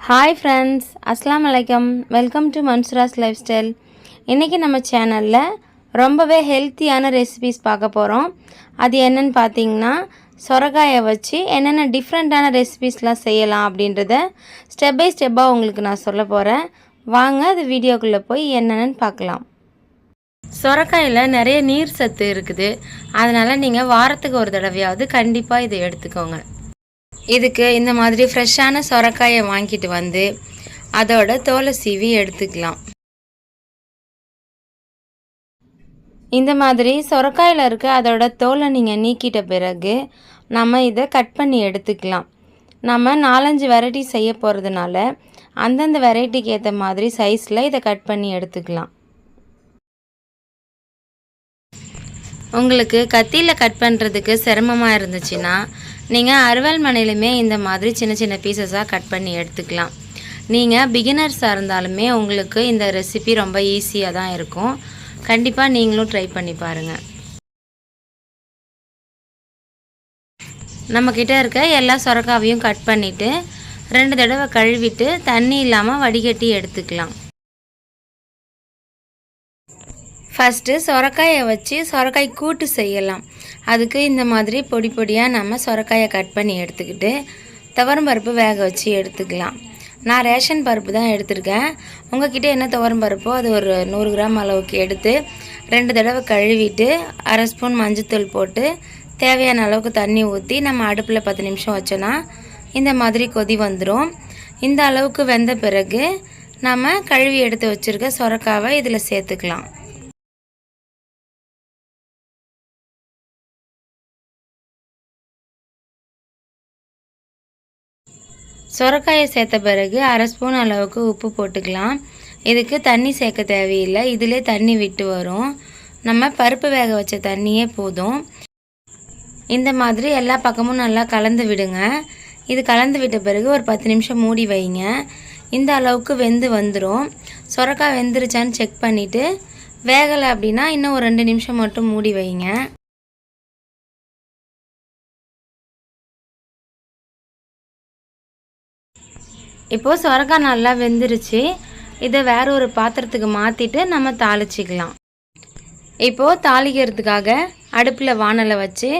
Hi friends அஸ்லாம் வலைக்கம் welcome to Mansura's life style இன்றைக்கி நம்ம சேனலில் ரொம்பவே ஹெல்த்தியான ரெசிபிஸ் பார்க்க போகிறோம் அது என்னென்னு பார்த்தீங்கன்னா சொரக்காயை வச்சு என்னென்ன டிஃப்ரெண்ட்டான ரெசிபிஸ்லாம் செய்யலாம் அப்படின்றத ஸ்டெப் பை ஸ்டெப்பாக உங்களுக்கு நான் சொல்ல போகிறேன் வாங்க அது வீடியோக்குள்ளே போய் என்னென்னு பார்க்கலாம். சொரக்காயில் நிறைய நீர் சத்து இருக்குது. அதனால் நீங்கள் வாரத்துக்கு ஒரு தடவையாவது கண்டிப்பாக இதை எடுத்துக்கோங்க. இதுக்கு இந்த மாதிரி ஃப்ரெஷ்ஷான சொரக்காயை வாங்கிட்டு வந்து அதோட தோலை சீவி எடுத்துக்கலாம். இந்த மாதிரி சொரக்காயில் இருக்க அதோட தோலை நீங்கள் நீக்கிட்ட பிறகு நம்ம இதை கட் பண்ணி எடுத்துக்கலாம். நம்ம நாலஞ்சு வெரைட்டி செய்ய போகிறதுனால அந்தந்த வெரைட்டிக்கு ஏற்ற மாதிரி சைஸில் இதை கட் பண்ணி எடுத்துக்கலாம். உங்களுக்கு கத்தியில் கட் பண்ணுறதுக்கு சிரமமாக இருந்துச்சுன்னா நீங்கள் அறுவல் மனையிலுமே இந்த மாதிரி சின்ன சின்ன பீசஸாக கட் பண்ணி எடுத்துக்கலாம். நீங்கள் பிகினர்ஸாக இருந்தாலுமே உங்களுக்கு இந்த ரெசிபி ரொம்ப ஈஸியாக தான் இருக்கும். கண்டிப்பாக நீங்களும் ட்ரை பண்ணி பாருங்கள் நம்மக்கிட்ட இருக்க எல்லா சொரக்காவையும் கட் பண்ணிவிட்டு ரெண்டு தடவை கழுவிட்டு தண்ணி இல்லாமல் வடிகட்டி எடுத்துக்கலாம். ஃபஸ்ட்டு சொரக்காயை வச்சு சொரக்காய் கூட்டு செய்யலாம். அதுக்கு இந்த மாதிரி பொடி பொடியாக நம்ம சொரக்காயை கட் பண்ணி எடுத்துக்கிட்டு துவரம் பருப்பு வேக வச்சு எடுத்துக்கலாம். நான் ரேஷன் பருப்பு தான் எடுத்திருக்கேன். உங்ககிட்ட என்ன துவரம் பருப்போ அது ஒரு நூறு கிராம் அளவுக்கு எடுத்து ரெண்டு தடவை கழுவிட்டு அரை ஸ்பூன் மஞ்சத்தூள் போட்டு தேவையான அளவுக்கு தண்ணி ஊற்றி நம்ம அடுப்பில் பத்து நிமிஷம் வச்சோன்னா இந்த மாதிரி கொதி வந்துடும் இந்த அளவுக்கு வெந்த பிறகு நம்ம கழுவி எடுத்து வச்சுருக்க சொரக்காவை இதில் சேர்த்துக்கலாம். சொரக்காயை சேர்த்த பிறகு அரை ஸ்பூன் அளவுக்கு உப்பு போட்டுக்கலாம். இதுக்கு தண்ணி சேர்க்க தேவையில்லை. இதிலே தண்ணி விட்டு வரும். நம்ம பருப்பு வேக வச்ச தண்ணியே போதும். இந்த மாதிரி எல்லா பக்கமும் நல்லா கலந்து விடுங்க. இது கலந்து விட்ட பிறகு ஒரு பத்து நிமிஷம் மூடி வைங்க. இந்த அளவுக்கு வெந்து வந்துடும் சொரக்காய் வெந்துருச்சான்னு செக் பண்ணிவிட்டு வேகலை அப்படின்னா இன்னும் ஒரு ரெண்டு நிமிஷம் மட்டும் மூடி வைங்க. இப்போது சொரக்காய் நல்லா வெந்துருச்சு. இதை வேற ஒரு பாத்திரத்துக்கு மாற்றிட்டு நம்ம தாளிச்சிக்கலாம். இப்போது தாளிக்கிறதுக்காக அடுப்பில் வானலை வச்சு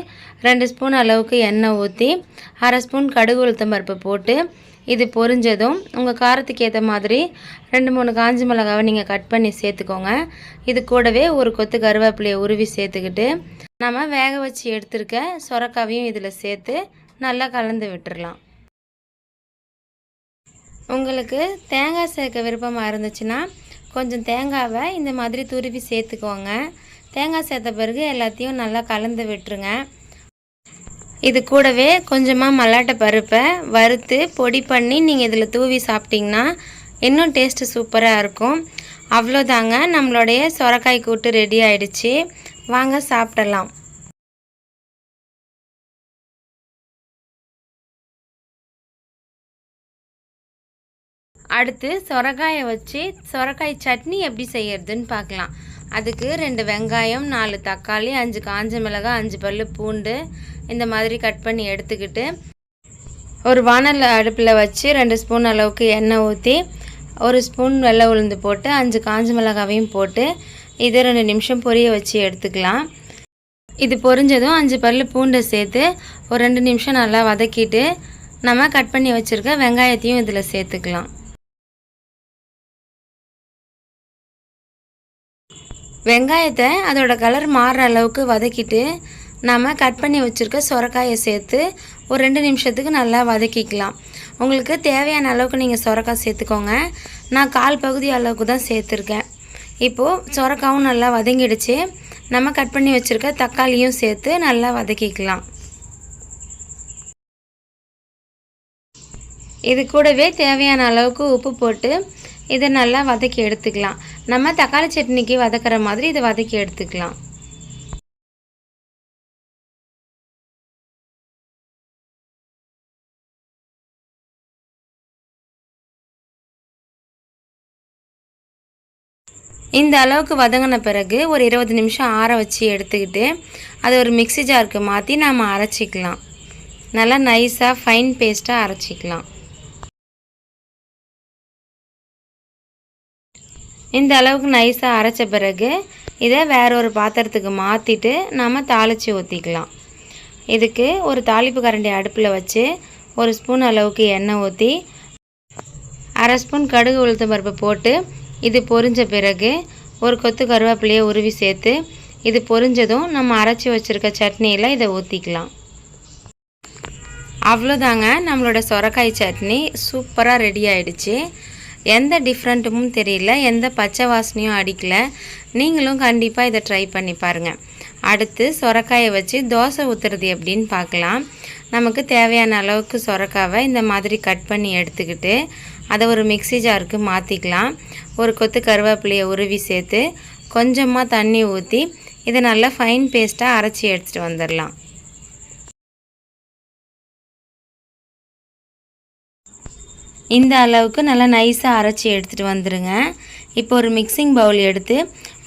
ரெண்டு ஸ்பூன் அளவுக்கு எண்ணெய் ஊற்றி அரை ஸ்பூன் கடுகு உளுத்தம் பருப்பு போட்டு இது பொரிஞ்சதும் உங்கள் காரத்துக்கு ஏற்ற மாதிரி ரெண்டு மூணு காஞ்சி மிளகாவை நீங்கள் கட் பண்ணி சேர்த்துக்கோங்க. இது கூடவே ஒரு கொத்து கருவேப்பிலையை உருவி சேர்த்துக்கிட்டு நம்ம வேக வச்சு எடுத்துருக்க சொரக்காவையும் இதில் சேர்த்து நல்லா கலந்து விட்டுடலாம் உங்களுக்கு தேங்காய் சேர்க்க விருப்பமாக இருந்துச்சுன்னா கொஞ்சம் தேங்காவை இந்த மாதிரி துருவி சேர்த்துக்கோங்க. தேங்காய் சேர்த்த பிறகு எல்லாத்தையும் நல்லா கலந்து விட்டுருங்க. இது கூடவே கொஞ்சமாக மல்லாட்டை பருப்பை வறுத்து பொடி பண்ணி நீங்கள் இதில் தூவி சாப்பிட்டிங்கன்னா இன்னும் டேஸ்ட்டு சூப்பராக இருக்கும். அவ்வளோதாங்க. நம்மளுடைய சொரக்காய் கூட்டு ரெடி ஆயிடுச்சு. வாங்க சாப்பிடலாம். அடுத்து சொரக்காயை வச்சு சொரக்காய் சட்னி எப்படி செய்யறதுன்னு பார்க்கலாம். அதுக்கு ரெண்டு வெங்காயம் நாலு தக்காளி அஞ்சு காஞ்ச மிளகாய் அஞ்சு பல் பூண்டு இந்த மாதிரி கட் பண்ணி எடுத்துக்கிட்டு ஒரு வானல் அடுப்பில் வச்சு ரெண்டு ஸ்பூன் அளவுக்கு எண்ணெய் ஊற்றி ஒரு ஸ்பூன் வெள்ளை உளுந்து போட்டு அஞ்சு காஞ்ச மிளகாவையும் போட்டு இதை ரெண்டு நிமிஷம் பொரிய வச்சு எடுத்துக்கலாம். இது பொரிஞ்சதும் அஞ்சு பல் பூண்டை சேர்த்து ஒரு ரெண்டு நிமிஷம் நல்லா வதக்கிட்டு நம்ம கட் பண்ணி வச்சுருக்க வெங்காயத்தையும் இதில் சேர்த்துக்கலாம். வெங்காயத்தை அதோட கலர் மாறுற அளவுக்கு வதக்கிட்டு நம்ம கட் பண்ணி வச்சுருக்க சொரக்காயை சேர்த்து ஒரு ரெண்டு நிமிஷத்துக்கு நல்லா வதக்கிக்கலாம். உங்களுக்கு தேவையான அளவுக்கு நீங்கள் சொரக்காய் சேர்த்துக்கோங்க. நான் கால் பகுதி அளவுக்கு தான் சேர்த்துருக்கேன். இப்போது சொரக்காவும் நல்லா வதங்கிடுச்சு. நம்ம கட் பண்ணி வச்சுருக்க தக்காளியும் சேர்த்து நல்லா வதக்கிக்கலாம். இது கூடவே தேவையான அளவுக்கு உப்பு போட்டு இதை நல்லா வதக்கி எடுத்துக்கலாம். நம்ம தக்காளி சட்னிக்கு வதக்கிற மாதிரி இதை வதக்கி எடுத்துக்கலாம். இந்த அளவுக்கு வதங்கின பிறகு ஒரு இருபது நிமிஷம் ஆற வச்சு எடுத்துக்கிட்டு அதை ஒரு மிக்சி ஜாருக்கு மாற்றி நாம் அரைச்சிக்கலாம். நல்லா நைஸாக ஃபைன் பேஸ்ட்டாக அரைச்சிக்கலாம். இந்த அளவுக்கு நைஸாக அரைச்ச பிறகு இதை வேற ஒரு பாத்திரத்துக்கு மாற்றிட்டு நம்ம தாளித்து ஊற்றிக்கலாம் இதுக்கு ஒரு தாளிப்பு கரண்டி அடுப்பில் வச்சு ஒரு ஸ்பூன் அளவுக்கு எண்ணெய் ஊற்றி அரை ஸ்பூன் கடுகு உளுத்தம் பருப்பு போட்டு இது பொரிஞ்ச பிறகு ஒரு கொத்து கருவேப்பிலையை உருவி சேர்த்து இது பொரிஞ்சதும் நம்ம அரைச்சி வச்சுருக்க சட்னியில் இதை ஊற்றிக்கலாம் அவ்வளோதாங்க நம்மளோட சொரக்காய் சட்னி. சூப்பராக ரெடி ஆயிடுச்சு. எந்த டிஃப்ரெண்ட்டும் தெரியல எந்த பச்சை வாசனையும் அடிக்கல. நீங்களும் கண்டிப்பாக இதை ட்ரை பண்ணி பாருங்கள் அடுத்து சொரக்காயை வச்சு தோசை ஊற்றுறது எப்படின்னு பார்க்கலாம். நமக்கு தேவையான அளவுக்கு சொரக்காவை இந்த மாதிரி கட் பண்ணி எடுத்துக்கிட்டு அதை ஒரு மிக்ஸி ஜாருக்கு மாற்றிக்கலாம் ஒரு கொத்து கருவேப்பிலையை உருவி சேர்த்து கொஞ்சமாக தண்ணி ஊற்றி இதை நல்லா ஃபைன் பேஸ்ட்டாக அரைச்சி எடுத்துகிட்டு வந்துடலாம். இந்த அளவுக்கு நல்லா நைஸாக அரைச்சி எடுத்துகிட்டு வந்துடுங்க இப்போ ஒரு மிக்சிங் பவுல் எடுத்து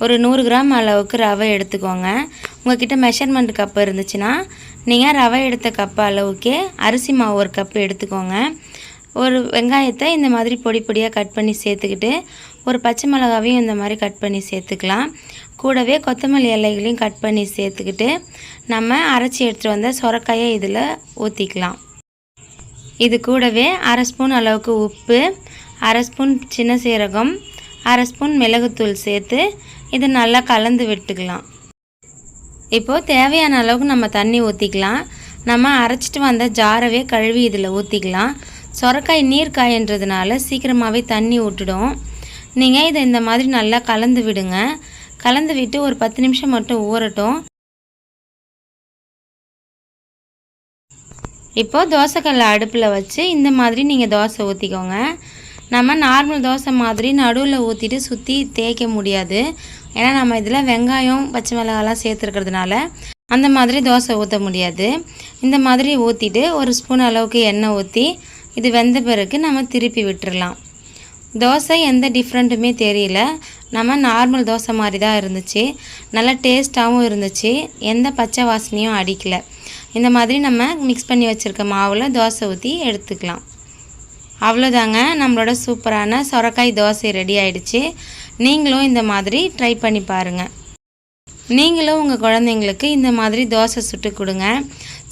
ஒரு நூறு கிராம் அளவுக்கு ரவை எடுத்துக்கோங்க. உங்கள்கிட்ட மெஷர்மெண்ட் கப்பு இருந்துச்சுன்னா நீங்கள் ரவை எடுத்த கப்பு அளவுக்கே அரிசி மாவு ஒரு கப்பு எடுத்துக்கோங்க. ஒரு வெங்காயத்தை இந்த மாதிரி பொடி பொடியாக கட் பண்ணி சேர்த்துக்கிட்டு ஒரு பச்சை மிளகாவையும் இந்த மாதிரி கட் பண்ணி சேர்த்துக்கலாம். கூடவே கொத்தமல்லி இலைகளையும் கட் பண்ணி சேர்த்துக்கிட்டு நம்ம அரைச்சி எடுத்துகிட்டு வந்த சொரக்காயை இதில் ஊற்றிக்கலாம் இது கூடவே அரை ஸ்பூன் அளவுக்கு உப்பு அரை ஸ்பூன் சின்ன சீரகம் அரை ஸ்பூன் மிளகுத்தூள் சேர்த்து இது நல்லா கலந்து விட்டுக்கலாம். இப்போது தேவையான அளவுக்கு நம்ம தண்ணி ஊற்றிக்கலாம் நம்ம அரைச்சிட்டு வந்த ஜாரவே கழுவி இதில் ஊற்றிக்கலாம் சொரக்காய் நீர்க்காயன்றதுனால சீக்கிரமாகவே தண்ணி விட்டுடும் நீங்கள் இதை இந்த மாதிரி நல்லா கலந்து விடுங்க. கலந்து விட்டு ஒரு பத்து நிமிஷம் மட்டும் ஊறட்டும். இப்போது தோசைக்கல்லை அடுப்பில் வச்சு இந்த மாதிரி நீங்கள் தோசை ஊற்றிக்கோங்க நம்ம நார்மல் தோசை மாதிரி நடுவில் ஊற்றிட்டு சுற்றி தேய்க்க முடியாது. ஏன்னா நம்ம இதில் வெங்காயம் பச்சை மிளகாலாம் சேர்த்துருக்கிறதுனால அந்த மாதிரி தோசை ஊற்ற முடியாது. இந்த மாதிரி ஊற்றிட்டு ஒரு ஸ்பூன் அளவுக்கு எண்ணெய் ஊற்றி இது வெந்த பிறகு நம்ம திருப்பி விட்டுடலாம் தோசை எந்த டிஃப்ரெண்ட்டுமே தெரியல. நம்ம நார்மல் தோசை மாதிரி தான் இருந்துச்சு. நல்லா டேஸ்ட்டாகவும் இருந்துச்சு. எந்த பச்சை வாசனையும் அடிக்கலை. இந்த மாதிரி நம்ம மிக்ஸ் பண்ணி வச்சுருக்க மாவில் தோசை ஊற்றி எடுத்துக்கலாம். அவ்வளோதாங்க நம்மளோட சூப்பரான சொரக்காய் தோசை ரெடி ஆயிடுச்சு. நீங்களும் இந்த மாதிரி ட்ரை பண்ணி பாருங்கள் நீங்களும் உங்கள் குழந்தைங்களுக்கு இந்த மாதிரி தோசை சுட்டு கொடுங்க.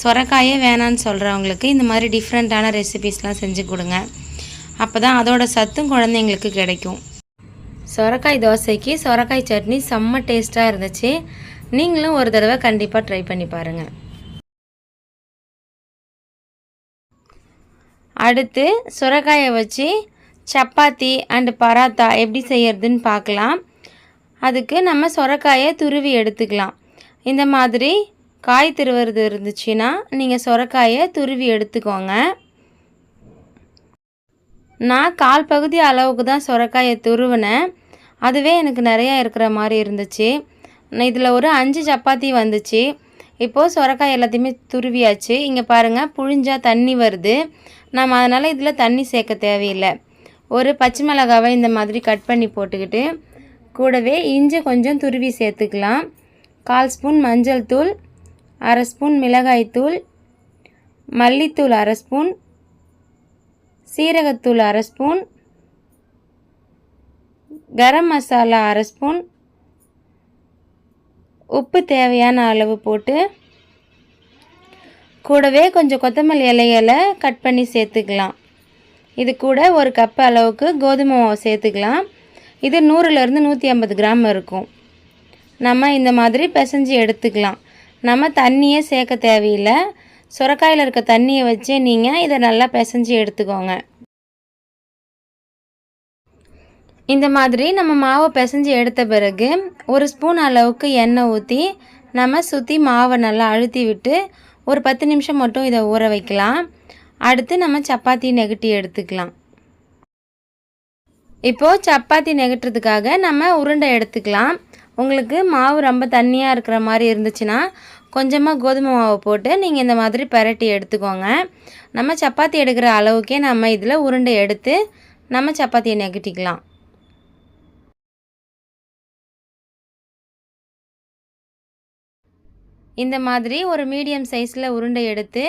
சொரக்காயே வேணான்னு சொல்கிறவங்களுக்கு இந்த மாதிரி டிஃப்ரெண்ட்டான ரெசிபீஸ்லாம் செஞ்சு கொடுங்க. அப்போ தான் அதோட சத்தும் குழந்தைங்களுக்கு கிடைக்கும். சொரக்காய் தோசைக்கு சொரக்காய் சட்னி செம்ம டேஸ்ட்டாக இருந்துச்சு. நீங்களும் ஒரு தடவை கண்டிப்பாக ட்ரை பண்ணி பாருங்கள் அடுத்து சுரக்காயை வச்சு சப்பாத்தி அண்டு பராத்தா எப்படி செய்யறதுன்னு பார்க்கலாம். அதுக்கு நம்ம சுரக்காயை துருவி எடுத்துக்கலாம். இந்த மாதிரி காய் திருவுறது இருந்துச்சுன்னா நீங்கள் சுரக்காயை துருவி எடுத்துக்கோங்க. நான் கால் பகுதி அளவுக்கு தான் சுரக்காயை துருவினேன். அதுவே எனக்கு நிறையா இருக்கிற மாதிரி இருந்துச்சு. இதில் ஒரு அஞ்சு சப்பாத்தி வந்துச்சு. இப்போது சுரக்காய் எல்லாத்தையுமே துருவியாச்சு. இங்கே பாருங்கள் புழிஞ்சால் தண்ணி வருது. நம்ம அதனால் இதில் தண்ணி சேர்க்க தேவையில்லை. ஒரு பச்சை மிளகாவை இந்த மாதிரி கட் பண்ணி போட்டுக்கிட்டு கூடவே இஞ்சி கொஞ்சம் துருவி சேர்த்துக்கலாம். கால் ஸ்பூன் மஞ்சள் தூள் அரை ஸ்பூன் மிளகாய்த்தூள் மல்லித்தூள் அரை ஸ்பூன் சீரகத்தூள் அரை ஸ்பூன் கரம் மசாலா அரை ஸ்பூன் உப்பு தேவையான அளவு போட்டு கூடவே கொஞ்சம் கொத்தமல்லி இலைகளை கட் பண்ணி சேர்த்துக்கலாம். இது கூட ஒரு கப் அளவுக்கு கோதுமை மாவு சேர்த்துக்கலாம். இது நூறுலேருந்து நூற்றி ஐம்பது கிராம் இருக்கும். நம்ம இந்த மாதிரி பிசைஞ்சு எடுத்துக்கலாம். நம்ம தண்ணியே சேர்க்க தேவையில்லை. சுரக்காயில் இருக்க தண்ணியை வச்சே நீங்கள் இதை நல்லா பிசைஞ்சு எடுத்துக்கோங்க. இந்த மாதிரி நம்ம மாவை பிசைஞ்சு எடுத்த பிறகு ஒரு ஸ்பூன் அளவுக்கு எண்ணெய் ஊற்றி நம்ம சுற்றி மாவை நல்லா அழுத்தி விட்டு ஒரு பத்து நிமிஷம் மட்டும் இதை ஊற வைக்கலாம். அடுத்து நம்ம சப்பாத்தி நெகட்டி எடுத்துக்கலாம். இப்போது சப்பாத்தி நெகட்டுறதுக்காக நம்ம உருண்டை எடுத்துக்கலாம். உங்களுக்கு மாவு ரொம்ப தண்ணியாக இருக்கிற மாதிரி இருந்துச்சுன்னா கொஞ்சமாக கோதுமை மாவை போட்டு நீங்கள் இந்த மாதிரி பரட்டி எடுத்துக்கோங்க. நம்ம சப்பாத்தி எடுக்கிற அளவுக்கே நம்ம இதில் உருண்டை எடுத்து நம்ம சப்பாத்தியை நெகட்டிக்கலாம். இந்த மாதிரி ஒரு மீடியம் சைஸில் உருண்டை எடுத்து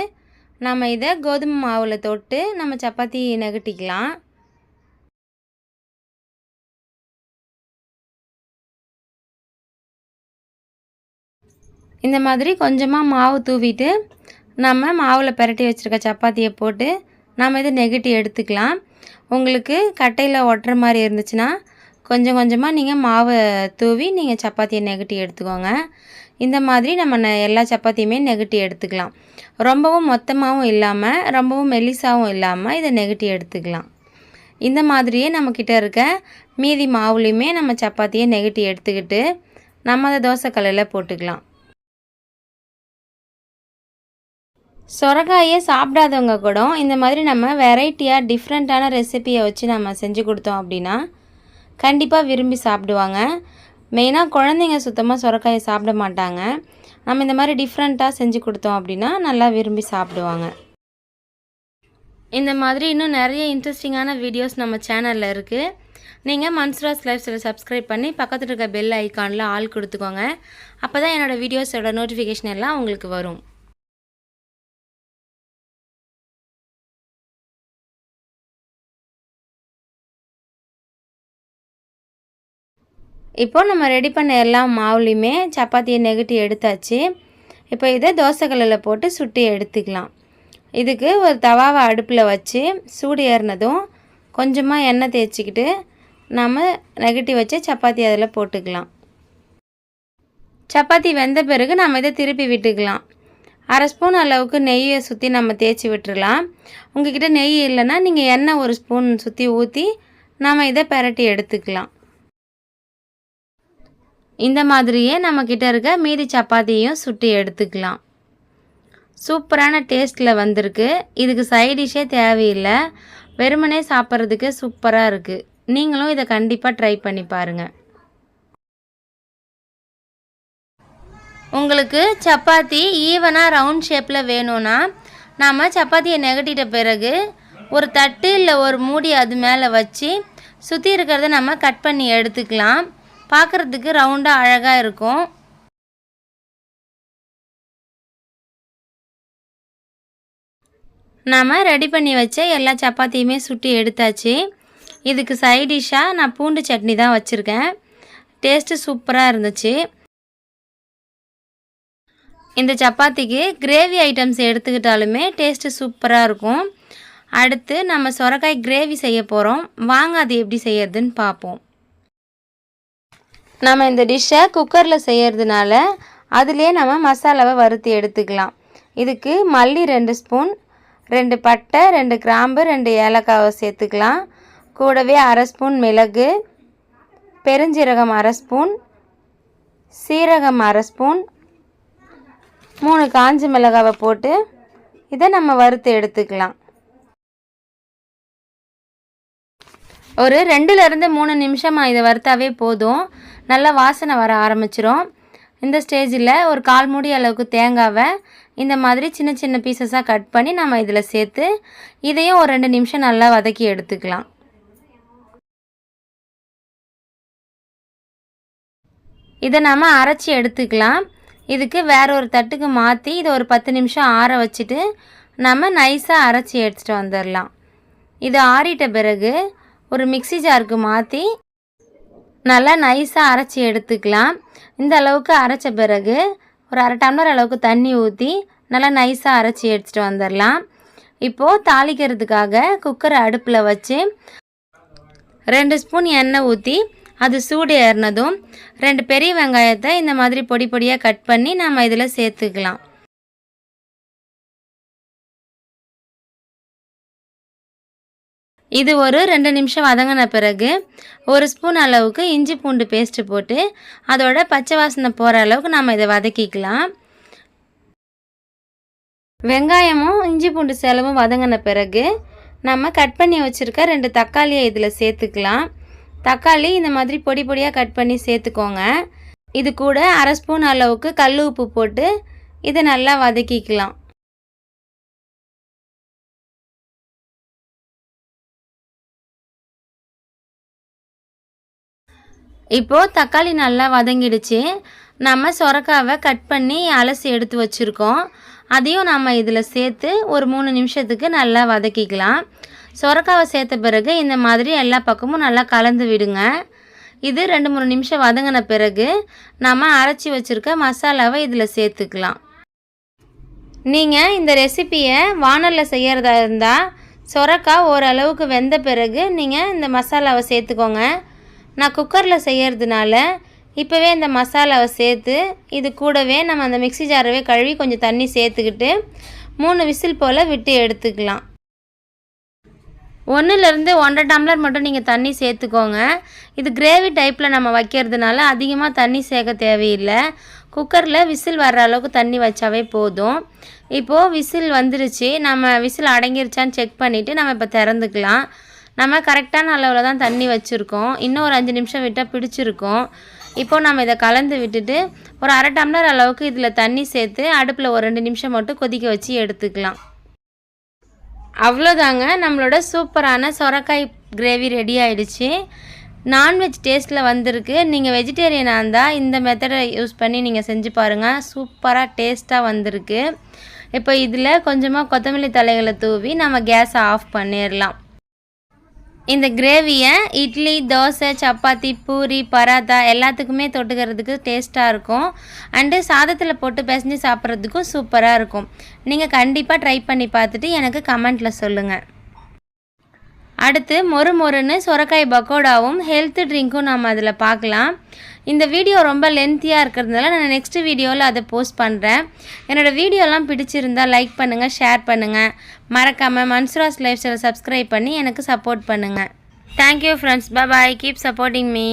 நம்ம இதை கோதுமை மாவில் தொட்டு நம்ம சப்பாத்தி நகட்டிக்கலாம். இந்த மாதிரி கொஞ்சமாக மாவு தூவிட்டு நம்ம மாவில் பரட்டி வச்சுருக்க சப்பாத்தியை போட்டு நம்ம இதை நெகட்டி எடுத்துக்கலாம். உங்களுக்கு கட்டையில் ஒட்டுற மாதிரி இருந்துச்சுன்னா கொஞ்சம் கொஞ்சமாக நீங்கள் மாவை தூவி நீங்கள் சப்பாத்தியை நெகட்டி எடுத்துக்கோங்க. இந்த மாதிரி நம்ம ந- எல்லா சப்பாத்தியுமே நெகட்டி எடுத்துக்கலாம். ரொம்பவும் மொத்தமாகவும் இல்லாமல் ரொம்பவும் மெலிசாவும் இல்லாமல் இதை நெகட்டி எடுத்துக்கலாம். இந்த மாதிரியே நம்மக்கிட்ட இருக்க மீதி மாவுலையுமே நம்ம சப்பாத்தியை நெகட்டி எடுத்துக்கிட்டு நம்ம அதை தோசைக்கல்லில் போட்டுக்கலாம். சொரக்காயை சாப்பிடாதவங்க கூட இந்த மாதிரி நம்ம வெரைட்டியாக டிஃப்ரெண்ட்டான ரெசிபியை வச்சு நம்ம செஞ்சு கொடுத்தோம் அப்படின்னா கண்டிப்பாக விரும்பி சாப்பிடுவாங்க. மெயினாக குழந்தைங்க சுத்தமாக சுரக்காயை சாப்பிட மாட்டாங்க. நம்ம இந்த மாதிரி டிஃப்ரெண்ட்டாக செஞ்சு கொடுத்தோம் அப்படின்னா நல்லா விரும்பி சாப்பிடுவாங்க. இந்த மாதிரி இன்னும் நிறைய இன்ட்ரெஸ்டிங்கான வீடியோஸ் நம்ம சேனலில் இருக்குது நீங்கள் மன்சுராஸ் லைஃப் ஸ்டைலை சப்ஸ்கிரைப் பண்ணி பக்கத்தில் இருக்க பெல் ஐக்கானில் ஆள் கொடுத்துக்கோங்க. அப்போ தான் என்னோடய வீடியோஸோட நோட்டிஃபிகேஷன் எல்லாம் உங்களுக்கு வரும். இப்போ நம்ம ரெடி பண்ண எல்லா மாவுலையுமே சப்பாத்தியை நெகட்டி எடுத்தாச்சு. இப்போ இதை தோசைக்கல்லில் போட்டு சுட்டி எடுத்துக்கலாம். இதுக்கு ஒரு தவாவை அடுப்பில் வச்சு சூடு ஏறினதும் கொஞ்சமாக எண்ணெய் தேய்ச்சிக்கிட்டு நம்ம நெகட்டி வச்சு சப்பாத்தி அதில் போட்டுக்கலாம். சப்பாத்தி வெந்த பிறகு நம்ம இதை திருப்பி விட்டுக்கலாம். அரை ஸ்பூன் அளவுக்கு நெய்யை சுற்றி நம்ம தேய்ச்சி விட்டுறலாம். உங்ககிட்ட நெய் இல்லைன்னா நீங்கள் எண்ணெய் ஒரு ஸ்பூன் சுற்றி ஊற்றி நம்ம இதை பெரட்டி எடுத்துக்கலாம். இந்த மாதிரியே நம்மக்கிட்ட இருக்க மீதி சப்பாத்தியையும் சுட்டி எடுத்துக்கலாம். சூப்பரான டேஸ்ட்டில் வந்திருக்கு. இதுக்கு சைடிஷே தேவையில்லை. வெறுமனே சாப்பிட்றதுக்கு சூப்பராக இருக்குது நீங்களும் இதை கண்டிப்பாக ட்ரை பண்ணி பாருங்கள் உங்களுக்கு சப்பாத்தி ஈவனாக ரவுண்ட் ஷேப்பில் வேணும்னா நாம் சப்பாத்தியை நெகட்டிட்ட பிறகு ஒரு தட்டு இல்லை ஒரு மூடி அது மேலே வச்சு சுற்றி இருக்கிறத நம்ம கட் பண்ணி எடுத்துக்கலாம். பார்க்குறதுக்கு ரவுண்டாக அழகாக இருக்கும். நாம் ரெடி பண்ணி வச்ச எல்லா சப்பாத்தியுமே சுட்டி எடுத்தாச்சு. இதுக்கு சைடிஷ்ஷாக நான் பூண்டு சட்னி தான் வச்சுருக்கேன். டேஸ்ட்டு சூப்பராக இருந்துச்சு. இந்த சப்பாத்திக்கு கிரேவி ஐட்டம்ஸ் எடுத்துக்கிட்டாலுமே டேஸ்ட்டு சூப்பராக இருக்கும். அடுத்து நம்ம சொரக்காய் கிரேவி செய்ய போகிறோம் வாங்க அது எப்படி செய்யறதுன்னு பார்ப்போம் நம்ம இந்த டிஷ்ஷை குக்கரில் செய்கிறதுனால அதுலேயே நம்ம மசாலாவை வறுத்து எடுத்துக்கலாம். இதுக்கு மல்லி ரெண்டு ஸ்பூன் ரெண்டு பட்டை ரெண்டு கிராம்பு ரெண்டு ஏலக்காவை சேர்த்துக்கலாம். கூடவே அரை ஸ்பூன் மிளகு பெருஞ்சீரகம் அரை ஸ்பூன் சீரகம் அரை ஸ்பூன் மூணு காஞ்சி மிளகாவை போட்டு இதை நம்ம வறுத்து எடுத்துக்கலாம். ஒரு ரெண்டுலேருந்து மூணு நிமிஷமாக இதை வறுத்தாவே போதும். நல்லா வாசனை வர ஆரம்பிச்சிரும். இந்த ஸ்டேஜில் ஒரு கால் மூடி அளவுக்கு தேங்காவை இந்த மாதிரி சின்ன சின்ன பீசஸாக கட் பண்ணி நம்ம இதில் சேர்த்து இதையும் ஒரு ரெண்டு நிமிஷம் நல்லா வதக்கி எடுத்துக்கலாம். இதை நம்ம அரைச்சி எடுத்துக்கலாம். இதுக்கு வேற ஒரு தட்டுக்கு மாற்றி இதை ஒரு பத்து நிமிஷம் ஆற வச்சுட்டு நம்ம நைஸாக அரைச்சி எடுத்துகிட்டு வந்துடலாம் இது ஆறிட்ட பிறகு ஒரு மிக்ஸி ஜாருக்கு மாற்றி நல்லா நைஸாக அரைச்சி எடுத்துக்கலாம். இந்த அளவுக்கு அரைச்ச பிறகு ஒரு அரை டம்ளர் அளவுக்கு தண்ணி ஊற்றி நல்லா நைஸாக அரைச்சி எடுத்துகிட்டு வந்துடலாம் இப்போது தாளிக்கிறதுக்காக குக்கரை அடுப்பில் வச்சு ரெண்டு ஸ்பூன் எண்ணெய் ஊற்றி அது சூடு ஏறினதும் ரெண்டு பெரிய வெங்காயத்தை இந்த மாதிரி பொடி பொடியாக கட் பண்ணி நம்ம இதில் சேர்த்துக்கலாம். இது ஒரு ரெண்டு நிமிஷம் வதங்கின பிறகு ஒரு ஸ்பூன் அளவுக்கு இஞ்சி பூண்டு பேஸ்ட்டு போட்டு அதோட பச்சை வாசனை போகிற அளவுக்கு நம்ம இதை வதக்கிக்கலாம். வெங்காயமும் இஞ்சி பூண்டு செலவும் வதங்கின பிறகு நம்ம கட் பண்ணி வச்சுருக்க ரெண்டு தக்காளியை இதில் சேர்த்துக்கலாம். தக்காளி இந்த மாதிரி பொடி பொடியாக கட் பண்ணி சேர்த்துக்கோங்க. இது கூட அரை ஸ்பூன் அளவுக்கு கல் உப்பு போட்டு இதை நல்லா வதக்கிக்கலாம். இப்போது தக்காளி நல்லா வதங்கிடுச்சு. நம்ம சொரக்காவை கட் பண்ணி அலசி எடுத்து வச்சுருக்கோம். அதையும் நம்ம இதில் சேர்த்து ஒரு மூணு நிமிஷத்துக்கு நல்லா வதக்கிக்கலாம். சொரக்காவை சேர்த்த பிறகு இந்த மாதிரி எல்லா பக்கமும் நல்லா கலந்து விடுங்க. இது ரெண்டு மூணு நிமிஷம் வதங்கின பிறகு நம்ம அரைச்சி வச்சுருக்க மசாலாவை இதில் சேர்த்துக்கலாம். நீங்கள் இந்த ரெசிப்பியை வானலில் செய்கிறதா இருந்தால் சொரக்காய் ஓரளவுக்கு வெந்த பிறகு நீங்கள் இந்த மசாலாவை சேர்த்துக்கோங்க. நான் குக்கரில் செய்கிறதுனால இப்போவே இந்த மசாலாவை சேர்த்து இது கூடவே நம்ம அந்த மிக்ஸி ஜாரவே கழுவி கொஞ்சம் தண்ணி சேர்த்துக்கிட்டு மூணு விசில் போல் விட்டு எடுத்துக்கலாம். ஒன்றுலேருந்து ஒன்றரை டம்ளர் மட்டும் நீங்கள் தண்ணி சேர்த்துக்கோங்க. இது கிரேவி டைப்பில் நம்ம வைக்கிறதுனால அதிகமாக தண்ணி சேர்க்க தேவையில்லை. குக்கரில் விசில் வர்ற அளவுக்கு தண்ணி வச்சாவே போதும். இப்போது விசில் வந்துருச்சு. நம்ம விசில் அடங்கிருச்சான்னு செக் பண்ணிவிட்டு நம்ம இப்போ திறந்துக்கலாம். நம்ம கரெக்டான அளவில் தான் தண்ணி வச்சுருக்கோம். இன்னும் ஒரு அஞ்சு நிமிஷம் விட்டால் பிடிச்சிருக்கோம். இப்போது நம்ம இதை கலந்து விட்டுட்டு ஒரு அரை டம்ளர் அளவுக்கு இதில் தண்ணி சேர்த்து அடுப்பில் ஒரு ரெண்டு நிமிஷம் மட்டும் கொதிக்க வச்சு எடுத்துக்கலாம். அவ்வளோதாங்க. நம்மளோட சூப்பரான சொரக்காய் கிரேவி ரெடி ஆயிடுச்சு. நான்வெஜ் டேஸ்ட்டில் வந்திருக்கு. நீங்கள் வெஜிடேரியனாக இருந்தால் இந்த மெத்தடை யூஸ் பண்ணி நீங்கள் செஞ்சு பாருங்கள் சூப்பராக டேஸ்ட்டாக வந்திருக்கு. இப்போ இதில் கொஞ்சமாக கொத்தமல்லி தலைகளை தூவி நம்ம கேஸை ஆஃப் பண்ணிடலாம் இந்த கிரேவியை இட்லி தோசை சப்பாத்தி பூரி பராத்தா எல்லாத்துக்குமே தொட்டுக்கிறதுக்கு டேஸ்ட்டாக இருக்கும். அண்டு சாதத்தில் போட்டு பிசைஞ்சு சாப்பிட்றதுக்கும் சூப்பராக இருக்கும். நீங்கள் கண்டிப்பாக ட்ரை பண்ணி பார்த்துட்டு எனக்கு கமெண்ட்டில் சொல்லுங்கள் அடுத்து மொறு மொறுன்னு சொரக்காய் பக்கோடாவும் ஹெல்த் ட்ரிங்க்கும் நம்ம அதில் பார்க்கலாம் இந்த வீடியோ ரொம்ப லென்த்தியாக இருக்கிறதுனால நான் நெக்ஸ்ட் வீடியோவில் அதை போஸ்ட் பண்ணுறேன் என்னோடய வீடியோலாம் பிடிச்சிருந்தால் லைக் பண்ணுங்கள் ஷேர் பண்ணுங்கள் மறக்காமல் மன்சுராஸ் லைஃப் ஸ்டைலை சப்ஸ்கிரைப் பண்ணி எனக்கு சப்போர்ட் பண்ணுங்கள் thank you friends bye keep supporting me